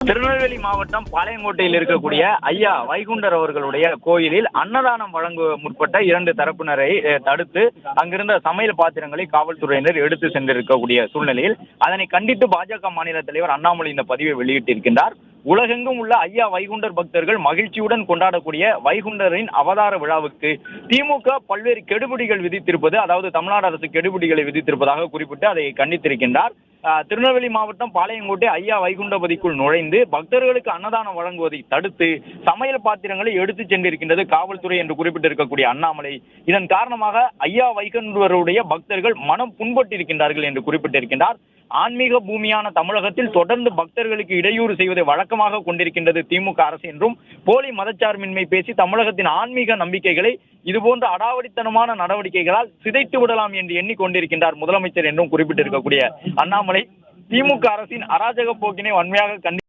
திருநெல்வேலி மாவட்டம் பாளையங்கோட்டையில் இருக்கக்கூடிய ஐயா வைகுண்டர் அவர்களுடைய கோயிலில் அன்னதானம் வழங்க முற்பட்ட இரண்டு தரப்பினரை தடுத்து அங்கிருந்த சமையல் பாத்திரங்களை காவல்துறையினர் எடுத்து சென்றிருக்கக்கூடிய சூழ்நிலையில் அதனை கண்டித்து பாஜக மாநில தலைவர் அண்ணாமலை இந்த பதிவை வெளியிட்டிருக்கின்றார். உலகெங்கும் உள்ள ஐயா வைகுண்டர் பக்தர்கள் மகிழ்ச்சியுடன் கொண்டாடக்கூடிய வைகுண்டரின் அவதார விழாவுக்கு திமுக பல்வேறு கெடுபிடிகள் விதித்திருப்பது அதாவது தமிழ்நாடு அரசு கெடுபிடிகளை விதித்திருப்பதாக குறிப்பிட்டு அதை கண்டித்திருக்கின்றார். திருநெல்வேலி மாவட்டம் பாளையங்கோட்டை ஐயா வைகுண்டபதிக்குள் நுழைந்து பக்தர்களுக்கு அன்னதானம் வழங்குவதை தடுத்து சமையல் பாத்திரங்களை எடுத்து சென்றிருக்கின்றது காவல்துறை என்று குறிப்பிட்டிருக்கக்கூடிய அண்ணாமலை. இதன் காரணமாக ஐயா வைகுண்டவருடைய பக்தர்கள் மனம் புண்பட்டிருக்கின்றார்கள் என்று குறிப்பிட்டிருக்கின்றார். ஆன்மீக பூமியான தமிழகத்தில் தொடர்ந்து பக்தர்களுக்கு இடையூறு செய்வதை வழக்கமாக கொண்டிருக்கின்றது திமுக அரசு என்றும் போலி மதச்சார்பின்மை பேசி தமிழகத்தின் ஆன்மீக நம்பிக்கைகளை இதுபோன்ற அடாவடித்தனமான நடவடிக்கைகளால் சிதைத்து விடலாம் என்று எண்ணிக்கொண்டிருக்கின்றார் முதலமைச்சர் என்றும் குறிப்பிட்டிருக்கக்கூடிய அண்ணாமலை. திமுக அரசின் அராஜக போக்கினை வன்மையாக கண்டி